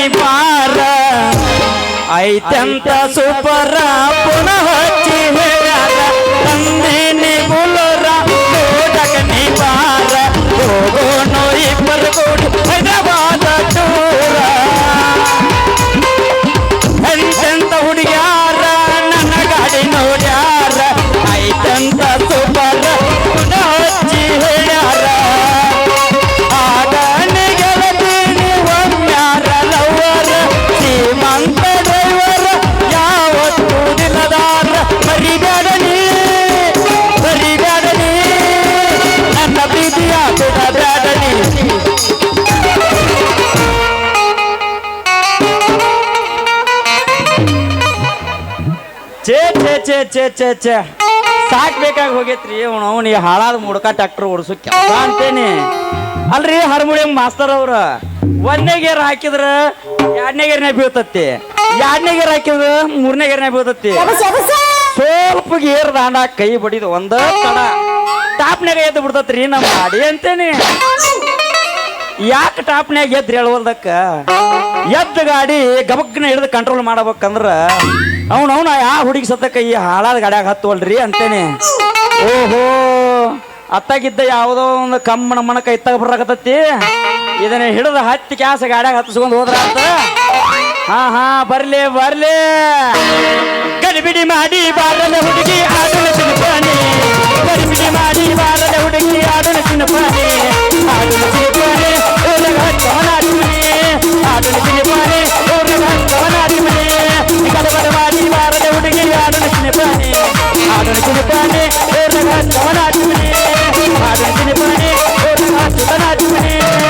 ನೀ ಬಾರ. ಐತಂತ ಸೂಪರ ಪುನಃ ಛೇ ಛೇ ಛೇ ಛೇ ಛೇ. ಸಾಕ್ಬೇಕಾಗಿ ಸಾಕ್ ಬೇಕಾಗಿ ಹೋಗೈತ್ರಿ. ಅವನು ಅವನಿಗೆ ಹಾಳಾದ ಮುಡ್ಕ ಟ್ಯಾಕ್ಟರ್ ಓಡಿಸೋ ಕೆಲಸ ಅಂತೇನಿ. ಅಲ್ರಿ ಹಾರ್ಮೋನಿಯಂ ಮಾಸ್ತರ್ ಅವ್ರ. ಒಂದನೇ ಗೇರ್ ಹಾಕಿದ್ರ ಎರಡನೇ ಗೇರ್ನೇ ಬೀಳ್ತತಿ. ಎರಡನೇ ಗೇರ್ ಹಾಕಿದ್ರ ಮೂರನೇ ಗೇರ್ನೇ ಬೀಳ್ತತಿ ಸ್ವಲ್ಪ ಗೇರ್ ದಾಂಡ ಕೈ ಬಡಿದು ಒಂದ ತಡ. ಟಾಪ್ನಾಗ ಎದ್ದು ಬಿಡ್ತತ್ರಿ ನಮ್ಮ ಗಾಡಿ ಅಂತೇನಿ. ಯಾಕೆ ಟಾಪ್ನ್ಯಾಗ ಎದ್ದು ಹೇಳುವಲ್ದಕ್ಕ? ಎದ್ದ ಗಾಡಿ ಗಬಗ್ನ ಹಿಡಿದು ಕಂಟ್ರೋಲ್ ಮಾಡಬೇಕಂದ್ರ ಅವನು ಅವನ ಯಾ ಹುಡುಗಿ ಸತ್ತಕ್ಕ ಈ ಹಾಳಾದ ಗಾಡ್ಯಾಗ ಹತ್ತುವಲ್ರಿ ಅಂತೇನೆ. ಓಹೋ. ಅತ್ತಾಗಿದ್ದ ಯಾವುದೋ ಒಂದು ಕಮ್ಮಣ ಮಣಕ ಇತ್ತಾಗ ಬರಕತ್ತತಿ. ಇದನ್ನ ಹಿಡಿದು ಹತ್ತಿ ಕ್ಯಾಸ ಗಾಡ್ಯಾಗ ಹತ್ತಿಸ್ಕೊಂಡು ಹೋದ್ರ ಅಂತ. ಹಾ ಹಾ ಬರ್ಲಿ ಬರ್ಲಿ. ಗಡಿಬಿಡಿ ಮಾಡಿ ಬಾರದ ಹುಡುಗಿ ಆಡಲ ತಿನ್ಪಾನಿ ಗಡಿಬಿಡಿ ಮಾಡಿ ಬಾರದ ಹುಡುಗಿ ಆಡಲ ತಿನ್ಪಾನಿ ಆಡಲ ತಿನ್ಪಾನಿ ಊರಗ ಮನೆ ಆಡಲ ತಿನ್ಪಾನಿ ಊರಗ ಹಚ್ಚವನಾಡ್ತೀನಿ ಗಡಬಡ ಮಾಡಿ ಬಾರದ ಹುಡುಗಿ ಆಡಲ ತಿನ್ಪಾನಿ ಆಡಲ ತಿನ್ಪಾನಿ ಊರಗ ಹಚ್ಚವನಾಡ್ತೀನಿ ಆಡಲ ತಿನ್ಪಾನಿ ಊರಗ ಹಚ್ಚವನಾಡ್ತೀನಿ ಹೇ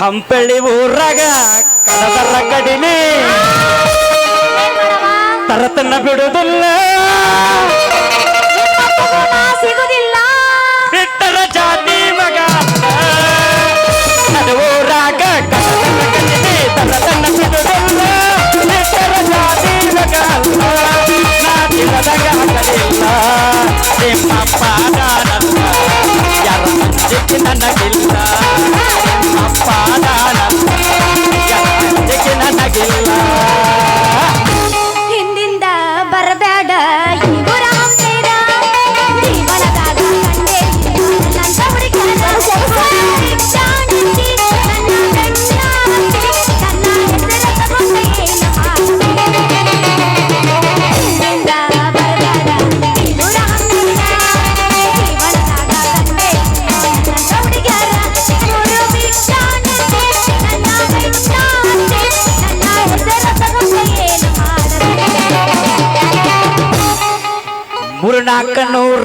ಹಂಪಳ್ಳಿ ಊರಾಗ ಕಡದರ ಕಡಿಮೆ ತರತನ್ನ ಬಿಡುದಿಲ್ಲ ಸಿಗುದಿಲ್ಲ ಬಿಟ್ಟರ ಜಾತಿ ಮಗ. ಅದು ಊರಾಗ ಕಡದರ ಕಡಿಲಿ ತರತನ ಬಿಡುದಿಲ್ಲ ಬಿಟ್ಟರ ಜಾತಿ ಮಗ. ನಾ ತಿಳದಾಗ ಆಗಲಿಲ್ಲ. ನಿಮ್ಮಪ್ಪ ನಾನಲ್ಲ ಯಾರ ಮಂಜಿಗೆ ನನಗಿಲ್ಲ. ನಿಮ್ಮಪ್ಪ ನಾನಲ್ಲ ಯಾರ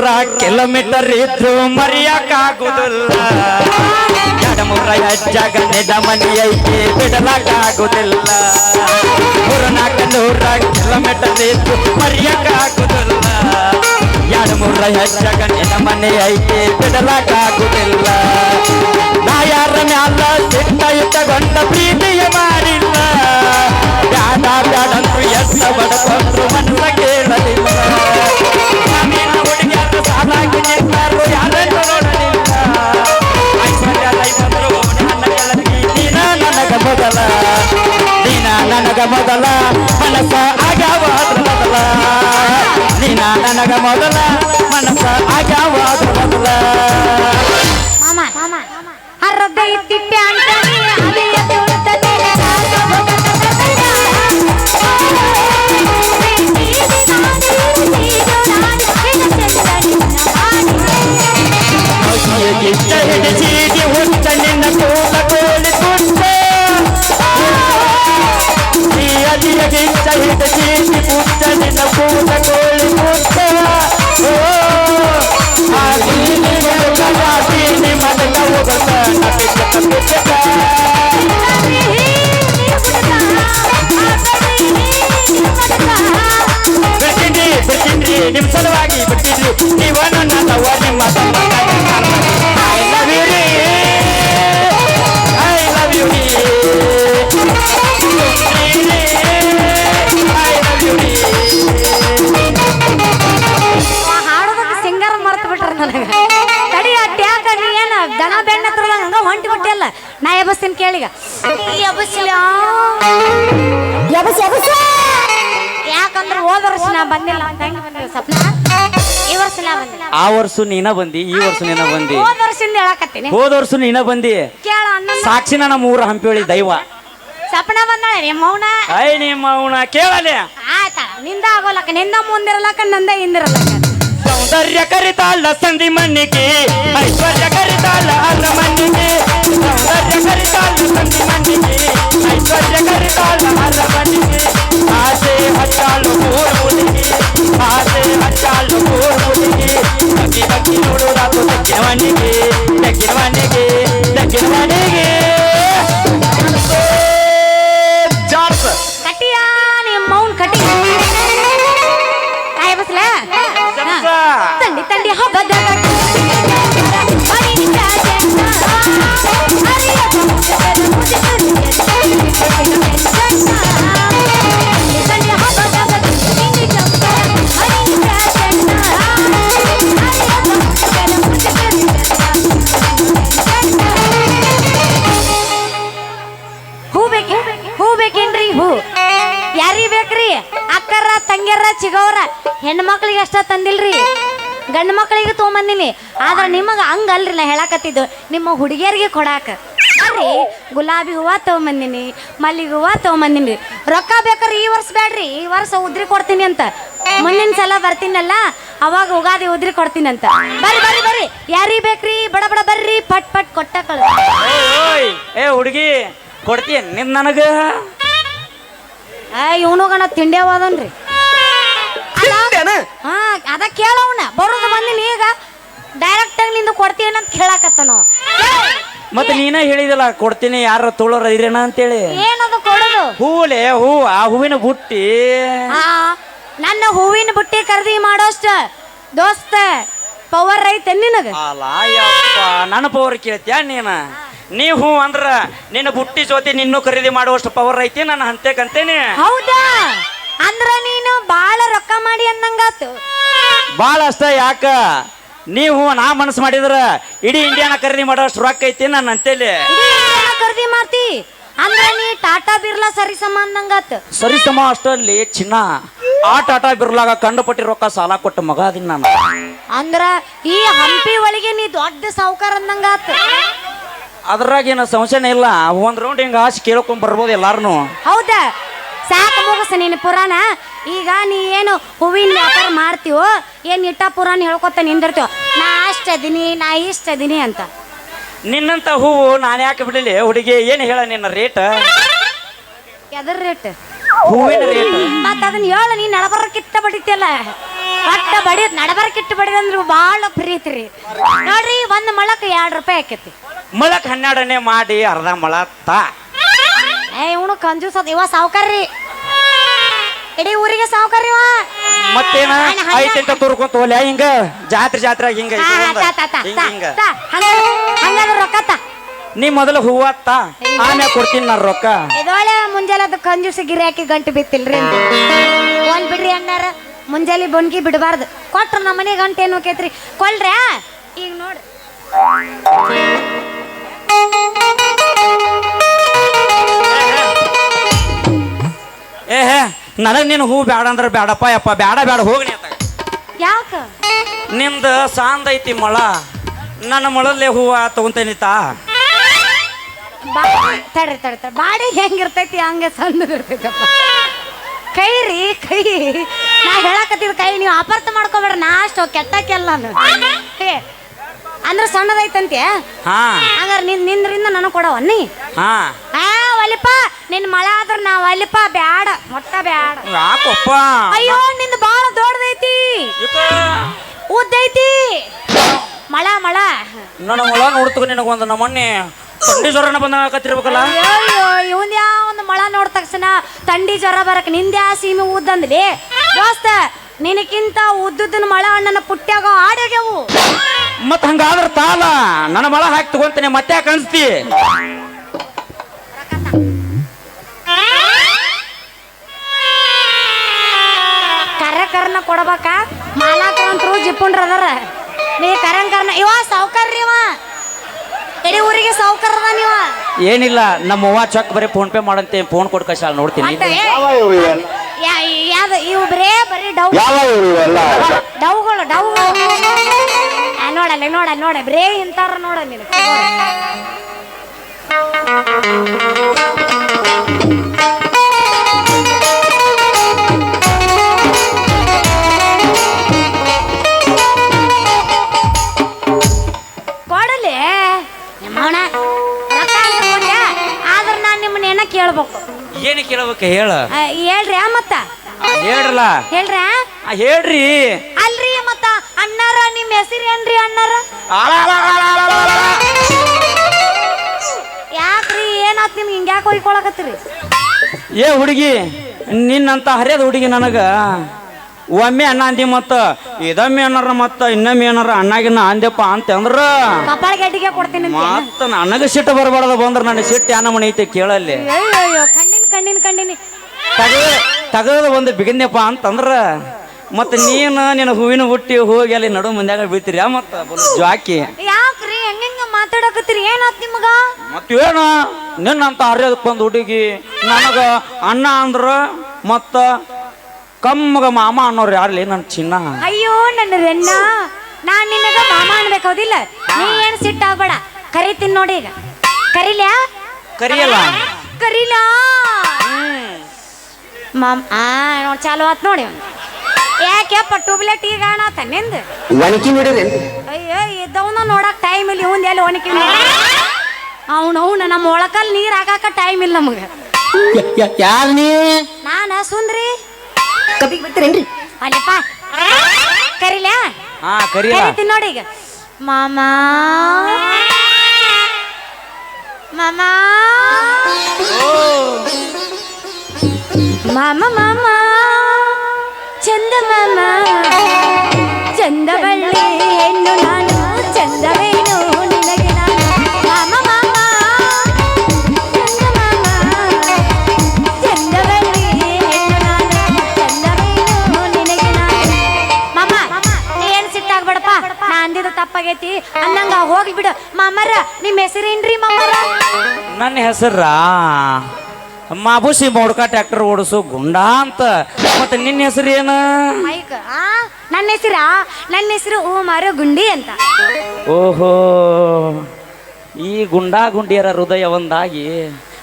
ನೂರ ಕಿಲೋಮೀಟರ್ ಇದ್ರು ಮರೆಯಕ್ಕಾಗುದಿಲ್ಲ. ಎಡಮುರ ಹೆಜ್ಜಾಗ ನೆಡ ಐತಿ ಬಿಡಲಕ್ಕಾಗುದಿಲ್ಲ ಮೂರ್ನಾಲ್ಕ ನೂರ ಕಿಲೋಮೀಟರ್ ಇದ್ರು ಮರೆಯಕ್ಕಾಗುದಿಲ್ಲ. ಎಡಮುರ ಹೆಜ್ಜಾಗ ನೆಡ ಮನಿ ಐತಿ ಬಿಡಲಕ್ಕಾಗುದಿಲ್ಲ ನಾ ಯಾರ ಮ್ಯಾಲ ಸಿಟ್ಟ ಇಟ್ಟಗೊಂಡ ಪ್ರೀತಿಯ ಮಾಡಿಲ್ಲ ಬ್ಯಾಡ ಬ್ಯಾಡಂತೂ ಎಷ್ಟ ಬಡಕೊಂಡ್ರು ಮನಸ ಕೇಳಲಿಲ್ಲ. ಮೊದಲ ಮನಸ ಆಗ್ಯಾವಾದ್ರ ಮೊದಲ ನೀನ ನನಗ ಮೊದಲ ಮನಸ ಆಗ್ಯಾವಾದ್ರ ಮೊದಲ ಕೇಳಿಗ. ಎಬಸ್ಲ ಎಬಸ್ ಎಬಸ್ ಯಾಕಂದ್ರೆ ಹೋದ ವರ್ಷ ನಾ ಬಂದಿಲ್ಲ ಅಂತ ಹೆಂಗ್ ಬಂದಿಲ್ಲ ಸಪ್ನ? ಈ ವರ್ಷ ನಾ ಬಂದಿಲ್ಲ. ಆ ವರ್ಷ ನೀನ ಬಂದಿ ಈ ವರ್ಷ ನೀನ ಬಂದಿ. ಹೋದ ವರ್ಷದಿಂದ ಹೇಳಕತ್ತೀನಿ. ಹೋದ ವರ್ಷ ನೀನ ಬಂದಿ. ಕೇಳ ಅಣ್ಣ ಸಾಕ್ಷಿ ನಮ್ಮ ಊರ ಹಂಪಿ ದೈವ. ಸಪ್ನ ಬಂದಾಳೆ ನಿಮ್ಮ ಮೌನ ಐ ನಿಮ್ಮ ಅವನ ಕೇಳಲೆ. ಆಯ್ತಾ ನಿಂದ ಆಗೋಲಕ್ಕ ನಿಂದ ಮುಂದಿರಲಕ್ಕ ನಂದ ಹಿಂದಿರಲಕ್ಕ. ಸೌಂದರ್ಯ ಕರಿತಾಳ ಸಂಧಿ ಮಣ್ಣಿಗೆ ಐಶ್ವರ್ಯ ಕರಿತಾಳ ಅರ ಮಣ್ಣಿಗೆ. ಸೌಂದರ್ಯ ಕರಿತಾಳ ಸಂಧಿ ಮಣ್ಣಿಗೆ ಐಶ್ವರ್ಯ ಕರಿತಾಳ ಅರ ಮಣ್ಣಿಗೆ ಆಸೆ ಬೇಕ್ರಿ? ಅಕ್ಕರ ತಂಗ್ಯಾರ ಚಿಗವ್ರ ಹೆಣ್ಮಕ್ಳಿಗೆ ಅಷ್ಟ ತಂದಿಲ್ರಿ? ಗಂಡು ಮಕ್ಳಿಗೆ ತೊಗೊಂಬಂದಿನಿ. ಆದ್ರೆ ನಿಮಗೆ ಹಂಗಲ್ರಿ ನಾ ಹೇಳಕತ್ತಿದ್ದು. ನಿಮ್ಮ ಹುಡುಗಿಯರಿಗೆ ಕೊಡಾಕ. ಅಲ್ರಿ ಗುಲಾಬಿ ಹೂವ ತೊಗೊಂಬಂದಿನಿ ಮಲ್ಲಿಗೆ ಹೂವ ತೊಗೊಂಬಂದಿನಿ. ರೊಕ್ಕ ಬೇಕಾದ್ರೆ ಈ ವರ್ಷ ಬೇಡ್ರಿ ಈ ವರ್ಷ ಉದ್ರಿ ಕೊಡ್ತೀನಿ ಅಂತ. ಮುಂದಿನ ಸಲ ಬರ್ತೀನಲ್ಲ ಅವಾಗ ಉಗಾದಿ ಉದ್ರಿ ಕೊಡ್ತೀನಿ ಅಂತ. ಬರ್ರಿ ಬರ್ರಿ ಬರ್ರಿ. ಯಾರಿಗೆ ಬೇಕ್ರಿ? ಬಡ ಬಡ ಬರ್ರಿ. ಪಟ್ ಪಟ್ ಕೊಟ್ಟ ಏಯ್, ಏ ಹುಡುಗಿ ಕೊಡ್ತೀನಿ ನಿನ್ ನನಗ? ಇವನು ಗಣ ತಿಂಡಿ ಅವದನ್ರಿ ಹಾ ಅದ ಕೇಳವನ ಬರೋದು ಬಂದಿನ ಈಗ. ಡೈರೆಕ್ಟ್ ಆಗಿ ನಿಂದು ಕೊಡ್ತೀನಿ ಅಂತ ಕೇಳಾಕತ್ತನು. ಮತ್ತೆ ನೀನ ಹೇಳಿದಲ್ಲ ಕೊಡ್ತೀನಿ ಯಾರ ತೋಳೋರ ಇರೇನ ಅಂತೇಳಿ. ಏನದು ಕೊಡೋದು? ಹೂಲೆ ಹೂ ಆ ಹೂವಿನ ಬುಟ್ಟಿ. ಆ ನನ್ನ ಹೂವಿನ ಬುಟ್ಟಿ ಖರೀದಿ ಮಾಡೋಷ್ಟ ದೋಸ್ತ ಪವರ್ ಐತೆ ನಿನಗ? ಅಲ್ಲ ಯಪ್ಪ ನನ್ನ ಪವರ್ ಕೇಳ್ತ್ಯಾ ನೀನ? ನೀ ಹೂ ಅಂದ್ರ ನಿನ್ನ ಬುಟ್ಟಿ ಜೊತೆ ನಿನ್ನೂ ಖರೀದಿ ಮಾಡುವಷ್ಟು ಪವರ್ ಐತಿ ನನ್ನ ಹಂತೇಕಂತೇನೆ. ಹೌದಾ? ಅಂದ್ರ ನೀನು ಬಾಳ ರೊಕ್ಕ ಮಾಡಿ ಅನ್ನಂಗಾತು ಭಾಳ ಅಷ್ಟ ಯಾಕ? ನೀವು ನಾ ಮನಸ್ಸು ಮಾಡಿದ್ರ ಇಡೀ ಇಂಡಿಯಾನ ಖರೀದಿ ಮಾಡೋಷ್ಟು ರೊಕ್ಕ ಐತಿ ನಾನು ಅಂತೇಳಿ ಇಡೀ ಖರೀದಿ ಮಾಡ್ತಿ. ಅಂದ್ರ ನೀ ಟಾಟಾ ಬಿರ್ಲಾ ಸರಿ ಸಮ ಅನ್ನಂಗಾತು ಸರಿ ಸಮ ಅಷ್ಟಲ್ಲಿ ಚಿನ್ನ ಆ ಟಾಟಾ ಬಿರ್ಲಾಗ ಕಂಡುಪಟ್ಟಿ ರೊಕ್ಕ ಸಾಲ ಕೊಟ್ಟ ಮಗ ಅದೀನಿ ನಾನು. ಅಂದ್ರ ಈ ಹಂಪಿ ಒಳಗೆ ನೀ ದೊಡ್ಡ ಸಾವುಕಾರ ಅನ್ನಂಗಾತು ಅದ್ರಾಗ ಏನೋ ಸಂಶಯನೇ ಇಲ್ಲ. ಒಂದ್ ರೌಂಡ್ ಹಿಂಗ ಆಸೆ ಕೇಳ್ಕೊಂಡ್ ಬರ್ಬೋದು ಎಲ್ಲಾರನು. ಹೌದಾ? ಸಾಕು ಮುಗಸ ನೀನು ಪುರಾಣ. ಈಗ ನೀ ಏನು ಹೂವಿನ ವ್ಯಾಪಾರ ಮಾಡ್ತೀವೋ ಏನ್ ಇಟ್ಟ ಪುರಾಣ ಹೇಳ್ಕೊತ ನಿಂದಿರ್ತೀವ ನಾ ಅಷ್ಟ ಅದೀನಿ ನಾ ಇಷ್ಟ ಅದೀನಿ ಅಂತ. ನಿನ್ನಂತ ಹೂವು ನಾನು ಯಾಕೆ ಬಿಡಲಿ ಹುಡುಗಿ ಏನು ಹೇಳ ನಿನ್ನ ರೇಟ್ ಎದ್ರ ರೇಟ್ ಹೂವಿನ ರೇಟ್ ಮತ್ತ ಅದನ್ನ ಹೇಳ ನೀನು ನಡಬರಕ್ಕಿತ್ತ ಬಡಿತಿಯಲ್ಲ ಒಟ್ಟ ಬಡಿ ನಡಬರಕ್ಕಿಟ್ಟು ಬಡಿದಂದ್ರೆ ಭಾಳ ಪ್ರೀತಿ ರೀ. ನೋಡ್ರಿ ಒಂದ್ ಮೊಳಕ್ ಎರಡ್ ರೂಪಾಯಿ ಆಕೇತಿ. ಮೊಳಕ್ ಹನ್ನೆರಡನೇ ಮಾಡಿ ಅರ್ಧ ಮೊಳ ತಾ. ಏ ಇವನು ಕಂಜೂಸ್ ಅದ ಇವ ಸಾವ್ಕಾರ್ರಿ ಇಡೀ ಊರಿಗೆ ಸಾವ್ಕಾರ್ರಿ ಇವ. ಮತ್ತೇನ? ಅಣ್ಣ, ಹಂಗ- ತುರ್ಕೊಂತ ಜಾತ್ರೆ ಜಾತ್ರೆ ಹಿಂಗ ಹಾ, ಹಾ, ತಾ, ತಾ, ತಾ, ಹಿಂಗ ತಾ, ಹಿಂಗ. ತಾ. ಹಂಗ- ಹಂಗಾದ್ರೆ ರೊಕ್ಕ ತಾ. ನೀ ಮೊದಲು ಹೂವತ್ತ ಆಮೇಲೆ ಆಮ್ಯಾಗ ಕೊಡ್ತೀನಿ ನಾನು ರೊಕ್ಕ. ಇದೊಳೆ ಮುಂಜಾನೆ ಅದು ಕಂಜೂಸಿ ಗಿರಾಕಿ ಗಂಟು ಬಿತ್ತಿಲ್ರಿ ಒಂದ್ ಬಿಡ್ರಿ ಅಣ್ಣಾರ. ಮುಂಜಾನೆ ಬೊನ್ಗಿ ಬಿಡಬಾರ್ದು. ಕೊಟ್ರ ನಮ್ಮ ಮನೆಗೆ ಗಂಟೆ ಏನು ಹೋಕೈತ್ರಿ ಕೊಲ್ರ್ಯಾ ಈಗ ನೋಡ್ರಿ ಏ ಹೇ ನನಗೆ ನೀನು ಹೂ ಬೇಡ ಅಂದ್ರೆ ಬೇಡಪ್ಪ ಯಪ್ಪ ಬೇಡ ಬೇಡ ಹೋಗ್ನಿ ಅಂತ. ಅತ್ತಾಗ. ಯಾಕ? ನಿಮ್ದು ಸಾಂದ್ ಐತಿ ಮೊಳ. ನನ್ನ ಮೊಳಲ್ಲೇ ಹೂವ ತಗೊಂತೇನಿ ತಾ ಬಾ ತಡ್ರಿ ತಡ್ರಿ ತಡ್ರಿ. ಬಾಡಿ ಹೆಂಗಿರ್ತೈತಿ ಹಂಗೆ ಸಣ್ಣದಿರ್ತೈತಪ್ಪ. ಕೈ ರೀ ಕೈ. ನಾ ಹೇಳಕತ್ತಿದ ಕೈ ನೀವು ಅಪಾರ್ಥ ಮಾಡ್ಕೋಬೇಡ ನಾ ಅಷ್ಟು ಕೆಟ್ಟಕ್ಕೆಲ್ಲ ಅಂದ್ರೆ ಸಣ್ಣದೈತಂತೆ? ಹಾ. ಹಂಗಾರೆ ನಿನ್ ನಿಂದ್ರಿಂದ ನನಗೆ ಕೊಡವ ನೀ? ಹಾ. ಆ ಒಲಿಪ ನಿನ್ ಮಳೆ ಆದ್ರ ನಾ ಒಲಿಪ ಬ್ಯಾಡ ಮೊಟ್ಟ ಬ್ಯಾಡ. ಯಾಕಪ್ಪ? ಅಯ್ಯೋ ನಿಂದ ಬಾಳ ದೊಡ್ಡದೈತಿ. ಉದ್ದೈತಿ. ಮಳ ಮಳ. ನನ್ನ ಮೊಳ ನೋಡ್ತಗ ನಿನಗೊಂದು ನಮ್ಮನ್ನೆ ತಂಡಿ ಜ್ವರನ ಬಂದಾಕತ್ತಿರ್ಬೇಕಲ್ಲ ಅಯ್ಯೋ ಇವನ್ ಯಾವ ಒಂದು ಮಳ ನೋಡ್ ತಕ್ಷಣ ತಂಡಿ ಜ್ವರ ಬರಕ್ ನಿಂದ್ಯಾ ಸೀಮೆ ಉದ್ದಂದ್ಲಿ ದೋಸ್ತ ನಿನಕ್ಕಿಂತ ಉದ್ದುದನ್ ಮಳ ಅಣ್ಣನ ಪುಟ್ಟ್ಯಾಗ ಆಡೋಗ್ಯವು ಮತ್ ಹಂಗಾದ್ರ ತಾಲ ನನ್ನ ಮಳ ಹಾಕಿ ತಗೊಂತೇನೆ ಮತ್ತೆ ಕಾಣಿಸ್ತಿ ಅನ್ಸ್ತಿ? ಕರ ಕರ್ನ ಕೊಡ್ಬೇಕ? ಮಾಲಾಕರಂತರು ಜಿಪ್ಪುಂಡ್ರ ಅದಾರ. ನೀ ಕರಂಗ್ ಕರ್ನ ಇವ ಸಾವ್ಕಾರ್ರಿ ಇವ. ಇಡೀ ಊರಿಗೆ ಸಾವ್ಕಾರ ಅದ ನೀವ ಏನಿಲ್ಲ ನಮ್ಮ ಅವ್ವ ಚೆಕ್ ಬರೀ ಫೋನ್ ಪೇ ಮಾಡಂತೆ ಫೋನ್ ಕಷ್ಟ ನೋಡ್ತೀನಿ. ಯಾ- ಯಾವ್ದ ಇವು ಬರೇ ಬರೀ ಡೌ ಯಾವ ಇವರು ಎಲ್ಲ? ಡವ್ಗಳು ಡವ್ಗಳು ಆ, ನೋಡಲ್ಲ ನೋಡ ನೋಡ ಬರೇ ಇಂತಾರ ನೋಡ ನೀನು. ಕೊಡಲಿ? ನಿಮ್ಮವನ ರೊಕ್ಕ ಅಂತ ಕೊಡ್ಯ ಆದ್ರೆ ನಾನು ನಿಮ್ಮನ್ನ ಏನ ಕೇಳ್ಬೇಕು. ಏನು ಕೇಳ್ಬೇಕು ಹೇಳ. ಆ, ಹೇಳ್ರಿ ಆ ಮತ್ತ. ಹೇಳ್ರಲ್ಲ? ಹೇಳ್ರಿ? ಆ? ಹೇಳ್ರಿ. ಅಲ್ರಿ ಮತ್ತ ಅಣ್ಣಾರ ನಿಮ್ ಹೆಸರು ಏನ್ರಿ ಅಣ್ಣಾರ? ಯಾಕ್ರೀ ಏನಾತ್ ನಿಮ್ಗೆ ಹಿಂಗ್ಯಾಕೆ ಹೊಯ್ಕೊಳಕತ್ತೀರಿ? ಏ ಹುಡುಗಿ ನಿನ್ನಂತ ಹರಿಯದ ಹುಡುಗಿ ನನಗ. ಒಮ್ಮೆ ಅಣ್ಣ ಅಂದಿ ಮತ್ತ ಇದಮ್ಮೆ ಅನ್ನಾರ ಮತ್ತ ಇನ್ನೊಮ್ಮೆ ಏನಾರ ಅಣ್ಣಾಗಿನ ಅಂದ್ಯಪ್ಪ ಅಂತ ಅಂದ್ರ ಕಪಾಳ ಗಡ್ಡಿಗೆ ಕೊಡ್ತೀನಿ ಅಂತ ಏನು? ಮತ್ತ ನನಗ ಸಿಟ್ಟು ಬರಬಾರ್ದ ಬಂದ್ರ ನನ್ನ ಸಿಟ್ಟು ಯಾನ ಮನೆ ಐತೆ ಕೇಳಲ್ಲಿ. ಕಣ್ಣಿನ ಕಣ್ಣಿನ ಕಣ್ಣಿನ. ಕಂಡಿನಿ ತಗದ ತಗದ ಒಂದು ಬಿಗನ್ಯಪ್ಪ ಅಂತಂದ್ರ ಮತ್ತೆ ನೀನು ನಿನ್ನ ಹೂವಿನ ಹುಟ್ಟಿ ಹೋಗಿ ಅಲ್ಲಿ ನಡು ಮುಂದ್ಯಾಗ ಬೀಳ್ತೀರಿ. ಮತ್ತೆ ಜಾಕಿ ಯಾಕ್ರಿ? ಹೆಂಗ ಮಾತಾಡಕತ್ತೀರಿ? ಏನಾತ್ ನಿಮಗ? ಮತ್ತೇನ ನಿನ್ನಂತ ಅರ್ಯದಕ್ಕೆ ಬಂದು ಹುಡುಗಿ ನನಗ ಅಣ್ಣ ಅಂದ್ರ ಮತ್ತ ಕಮ್ಮಗ ಮಾಮ ಅನ್ನೋರು ಯಾರ್ಲಿ? ನನ್ನ ಚಿನ್ನ. ಅಯ್ಯೋ ನನ್ನ ರೆನ್ನ. ನಾನ್ ನಿನಗ ಮಾಮ ಅನ್ಬೇಕು ಹೌದಿಲ್ಲ? ನೀ ಏನ್ ಸಿಟ್ಟಾಗ್ಬೇಡ ಕರಿತೀನಿ ನೋಡಿ ಈಗ. ಕರಿಲ್ಯಾ? ಕರಿಯಲ್ಲ? ಕರೀಲಾ? ಮಾಮ್ ಆ ನೋಡಿ ಚಾಲು ಆತ್ ನೋಡಿ ಅವ್ನು. ಯಾಕೆಪ್ಪ ಟ್ಯೂಬ್ಲೆಟ್ ಈಗ ಆಣಾತ ನಿಂದು? ಒಣಕಿ ನೋಡಿರಿ. ಅಯ್ಯೋ ಇದ್ದವನ ನೋಡಕ್ ಟೈಮ್ ಇಲ್ಲ ಇವಂದ ಎಲ್ಲಿ ಒಣಕಿ ಅವನು ಅವನು ನಮ್ಮ ಒಳಕಲ್ ನೀರ್ ಹಾಕಾಕ ಟೈಮ್ ಇಲ್ಲ ನಮಗೆ. ಯಾರ ನೀ? ನಾನ ಸುಂದ್ರಿ? ಕಪಿಗೆ ಬರ್ತೀರೇನ್ರಿ ಅಲ್ಲಪ್ಪ. ಕರಿಲ? ಹಾ ಕರಿ ಕರಿತೀನಿ ನೋಡಿ ಈಗ. ಮಾಮ. ಮಾಮ. ಮಾಮ ಮಾಮ, ಚಂದ ಮಾಮ, ಚಂದವಳ್ಳಿ ಹೆಣ್ಣು ನಾನು ಚಂದವೇನು ನಿನಗೆ ನಾನು. ಮಾಮ ಮಾಮ, ಚಂದ ಮಾಮ, ಚಂದವಳ್ಳಿ ಹೆಣ್ಣು ನಾನು ಚಂದವೇನು ನಿನಗೆ ನಾನು. ಮಾಮ ಏನ್ ಸಿಟ್ಟಾಗ್ಬೇಡಪ್ಪ ನಾ ಅಂದಿದ್ದು ತಪ್ಪಾಗೈತಿ. ಅನ್ನಂಗ ಹೋಗ್ಬಿಡು. ಮಾಮರ ನಿಮ್ಮ ಹೆಸರೇನ್ರಿ ಮಾಮರ? ನನ್ನ ಹೆಸರ ಮಾಬುಸಿ ಮೋಡ್ಕ ಟ್ರ್ಯಾಕ್ಟರ್ ಓಡಿಸು ಗುಂಡ ಅಂತ. ಮತ್ತೆ ನಿನ್ನ ಹೆಸರು ಏನು? ಮೈಕ್ ಆ ನನ್ನ ಹೆಸರಾ? ನನ್ನ ಹೆಸರು ಹೂ ಮಾರೋ ಗುಂಡಿ ಅಂತ. ಓಹೋ ಈ ಗುಂಡಾ ಗುಂಡಿಯರ ಹೃದಯ ಒಂದಾಗಿ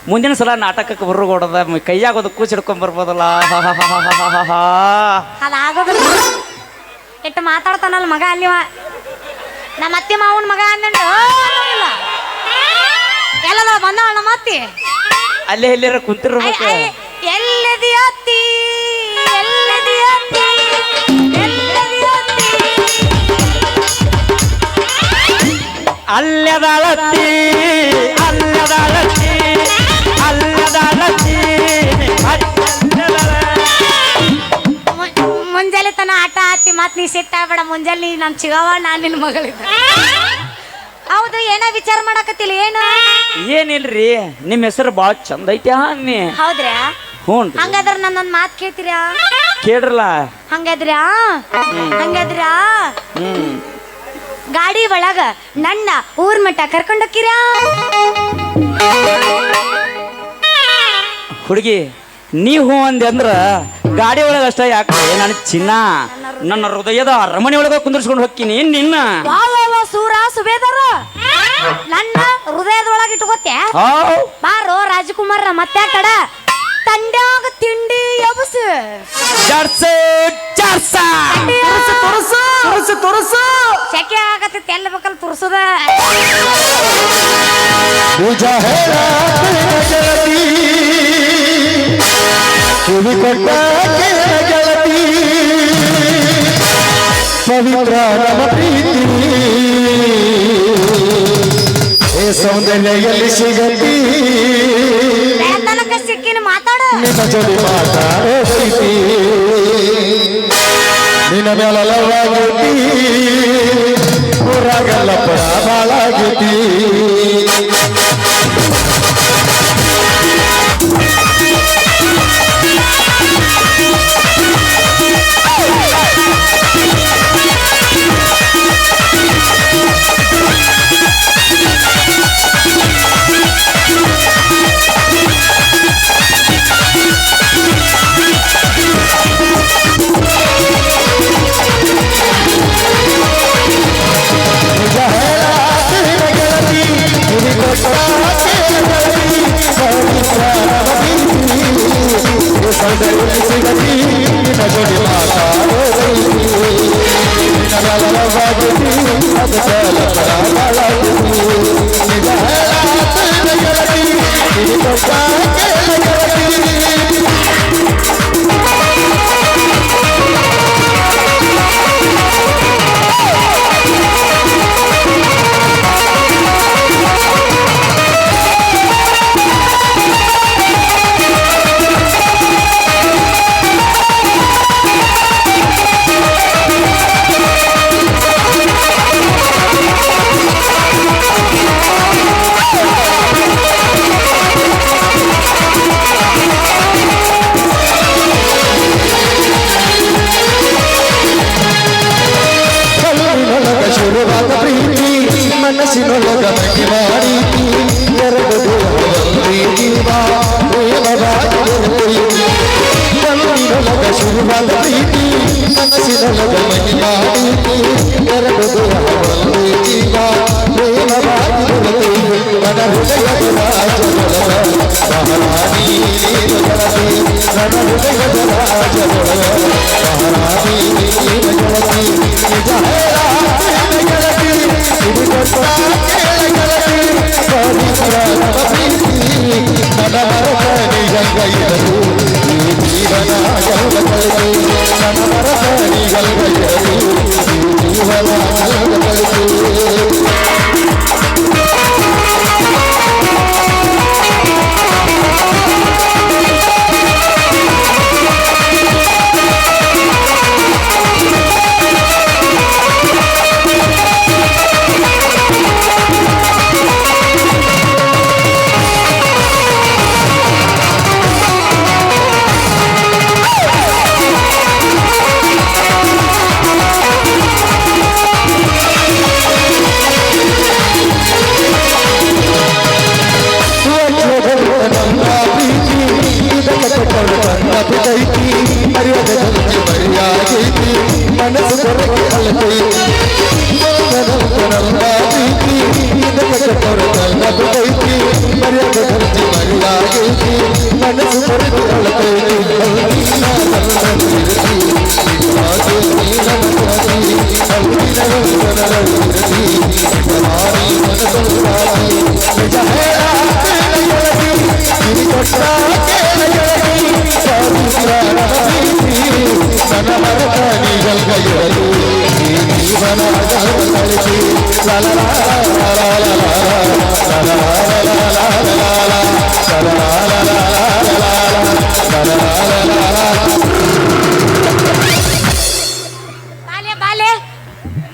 ಮುಂದಿನ ಸಲ ನಾಟಕಕ್ಕೆ ಬರೋಗೊಡದ ಕೈಯಾಗೋದು ಕೂಚಿಡ್ಕೊಂಡ್ ಬರ್ಬೋದಲ್ಲ. ಅದಾಗೋದಿಲ್ಲ ಎಷ್ಟು ಮಾತಾಡ್ತಾನಲ್ಲ ಮಗ ಅಲ್ಲಿವ ನಮ್ಮ ಅತ್ತೆ ಮಾವನ ಮಗ ಅಂದಂಡು ಎಲ್ಲದ ಬಂದವಳ ನಮ್ಮ ಅತ್ತಿ ಅಲ್ಲೇ ಎಲ್ಲಾರ ಕುಂತಿರ್ಬೇಕು ಎಲ್ಲದಿ ಅತ್ತಿ ಎಲ್ಲದಿ ಅತ್ತಿ ಎಲ್ಲದಿ ಅತ್ತಿ. ಅಲ್ಲದಾಳತ್ತಿ ಅಲ್ಲದಾಳತ್ತಿ ಅಲ್ಲದಾಳತ್ತಿ ಮು- ಮುಂಜಾನೆ ತನ ಆಟ ಆತಿ ಮತ್ ನೀ ಸಿಟ್ಟಾಗ್ಬೇಡ ಮುಂಜಾನೆ ನೀ ಚಿಗವ ನಾನು ನಿನ್ ಮಗಳಿದ್ದ. ಹೌದು ಏನ ವಿಚಾರ ಮಾಡಕತ್ತಿಲ್ಲ ಏನು? ಏನಿಲ್ರಿ ನಿಮ್ಮ ಹೆಸರು ಭಾಳ ಚಂದ ಐತಿ ಅನ್ನಿ ಹೌದ್ರಾ? ಹ್ಞೂ ಹಂಗಾದ್ರ ನನ್ನೊಂದ್ ಮಾತ್ ಕೇಳ್ತೀರಾ? ಕೇಳ್ರಲ್ಲ ಹಂಗಾದ್ರಾ? ಹಂಗಾದ್ರಾ? ಹ್ಮ್. ಗಾಡಿ ಒಳಗ ನನ್ನ ಊರ್ ಮಟ್ಟ ಕರ್ಕೊಂಡೋಕ್ಕಿರಾ ಹುಡುಗಿ ನೀ ಹೂ ಅಂದೆ ಅಂದ್ರ ಗಾಡಿ ಒಳಗೆ ಅಷ್ಟ ಯಾಕೆ? ನನ್ನ ಚಿನ್ನ ನನ್ನ ಹೃದಯದ ಅರಮನೆ ಒಳಗ ಕುಂದರ್ಸ್ಕೊಂಡು ಹೋಗ್ತೀನಿ ನಿನ್ನ. ಸೂರ ಸುಬೇದಾರ? ನನ್ನ ಹೃದಯದೊಳಗೆ ಇಟ್ಕೋತೆ ಬಾರೋ ರಾಜಕುಮಾರ ಮತ್ತೆ ಕಡ. ತಂಡ್ಯಾಗ ತಿಂಡಿ ಎಬಸು. ಜರ್ಸು ಜರ್ಸ ತುರುಸು ತುರುಸು ಆಗತ್ತೆ ತೆಲ್ಲ ಬೇಕಲ್ಲ ಪವಿತ್ರ ನಮ್ಮ ಪ್ರೀತಿ ಹೇ ಸೌಂದರ್ಯದಲ್ಲಿ ಸಿಗತಿ ನಿನ್ನ ಜೊತೆ ಮಾತಾಡೋ ಪ್ರೀತಿ. ನಿನ್ನ ಮೇಲಲವಾಗತಿ ಊರಾಗಲ್ಲಪ್ಪ ಬಾಳಾಗತಿ I'm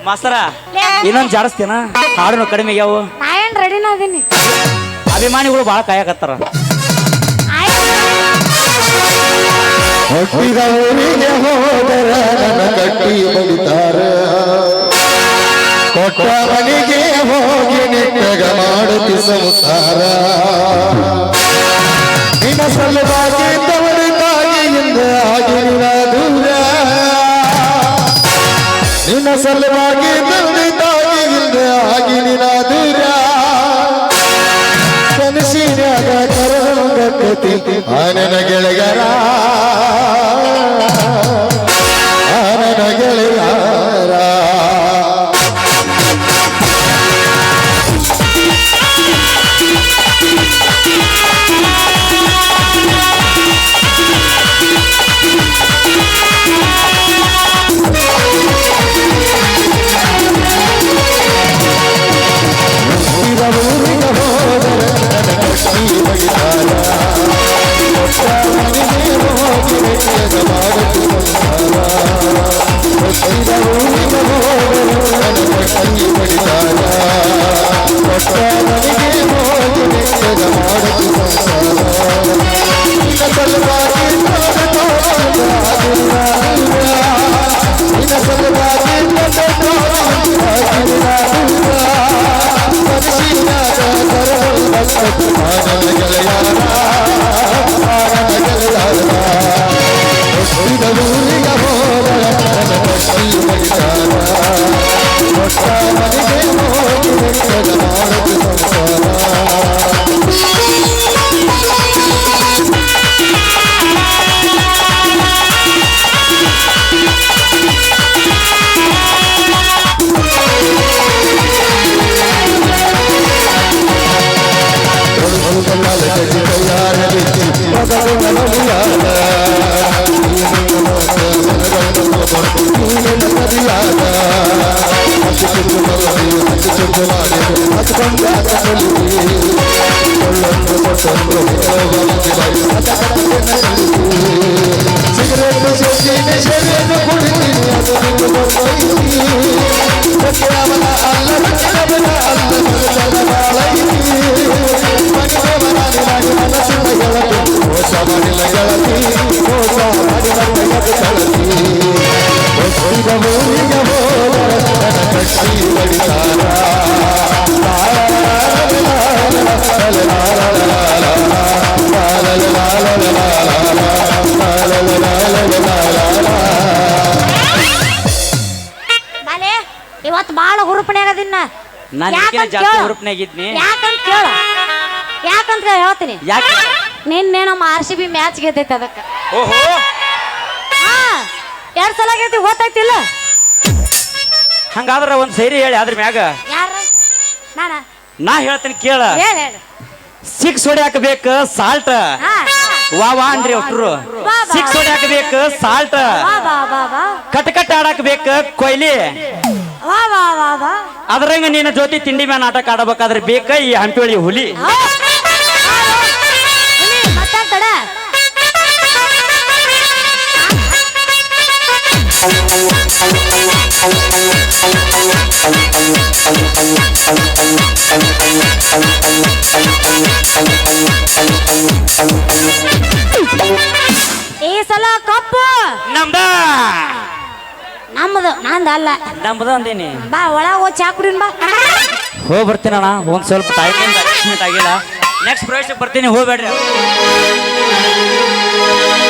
ಮಾಸ್ತರ ಇನ್ನೊಂದು ಜಾಡಿಸ್ತೀನ ಹಾಡನು ಕಡಿಮೆ ಆಗ್ಯಾವು ಅಭಿಮಾನಿಗಳು ಭಾಳ ಕಾಯಕತ್ತಾರ ಹೋದರ ಕಟ್ಟಿ ಬಡಿತಾರ ಕೊಟ್ಟವನಿಗೆ ಹೋಗಿ ನಿಟ್ಟಗ ಮಾಡುತ್ತಿ ಸಂಸಾರ ನಿನ್ನ ಸಲುವಾಗಿ ತವರಿದಾಗಿಯಿಂದ ಆಗಿರುವ ದೂರ. ನಿನ್ನ ಸಲುವಾಗಿ ತವರಿದಾಗಿಯಿಂದ ಆಗಿನ ದೂರ. ಕನಸಿನಾಗ ಕರಂಗತಿ ಆನನ ಗೆಳೆಯರ. ಆನನ ಗೆಳೆಯ ಮನೆಗೆ ಹೋಗಿ ನಾನು ಈಗಿನ ಜಾಸ್ತಿ ಹುರುಪ್ನಾಗಿದ್ನಿ ಯಾಕಂತ ಕೇಳು. ಯಾಕಂತ ಹೇಳ್ತೀನಿ. ಯಾಕೆ? ನಿನ್ನೆ ನಮ್ಮ ಆರ್ ಸಿ ಬಿ ಮ್ಯಾಚ್ ಗೆದ್ದೈತೆ ಅದಕ್ಕೆ. ಓಹೋ. ಹಾ ಎರಡ್ ಸಲ ಗೆದ್ದಿ ಗೊತ್ತಾಯ್ತಿಲ್ಲ ಹಂಗಾದ್ರ ಒಂದ್ ಸೈರಿ ಹೇಳಿ ಅದ್ರ ಮ್ಯಾಗ. ಯಾರ? ನಾನ? ನಾ ಹೇಳ್ತೀನಿ ಕೇಳ. ಹೇಳ ಹೇಳ. ಸಿಕ್ಸ್ ಹೊಡ್ಯಾಕ ಬೇಕ ಸಾಲ್ಟ್. ಹಾ ವಾ ವಾ ಅನ್ರಿ ಒಟ್ರು. ಸಿಕ್ಸ್ ಹೊಡ್ಯಾಕ ಬೇಕು ಸಾಲ್ಟ್. ವಾ ಬಾ ಬಾ ಬಾ ಕಟ್ ಕಟ್ ಆಡಾಕ ಬೇಕು ಕೊಯ್ಲಿ. ವಾ ವಾ ವಾ ವಾ. ಅದ್ರಂಗ ನಿನ್ನ ಜೊತೆ ತಿಂಡಿ ಮ್ಯಾನ್ ನಾಟಕ ಆಡಬೇಕಾದ್ರೆ ಬೇಕ ಈ ಹಂಪಿಳಿ ಹುಲಿ? ಈ ಸಲ ಕಪ್ಪು. ನಮ್ದ ನಮ್ಮದು ನಂದು ಅಲ್ಲ. ನಮ್ಮದು ಅಂದೀನಿ. ಬಾ ಒಳ ಹೋಗಿ ಚಾ ಕುಡಿನ್ ಬಾ. ಹೋಗಿ ಬರ್ತೀನಣ್ಣ ಒಂದು ಸ್ವಲ್ಪ ಟೈಮ್ ಅಡ್ಜಸ್ಟ್ಮೆಂಟ್ ಆಗಿಲ್ಲ. ನೆಕ್ಸ್ಟ್ ಪ್ರವೇಶಕ್ಕೆ ಬರ್ತೀನಿ ಹೋಗ್ಬೇಡ್ರಿ.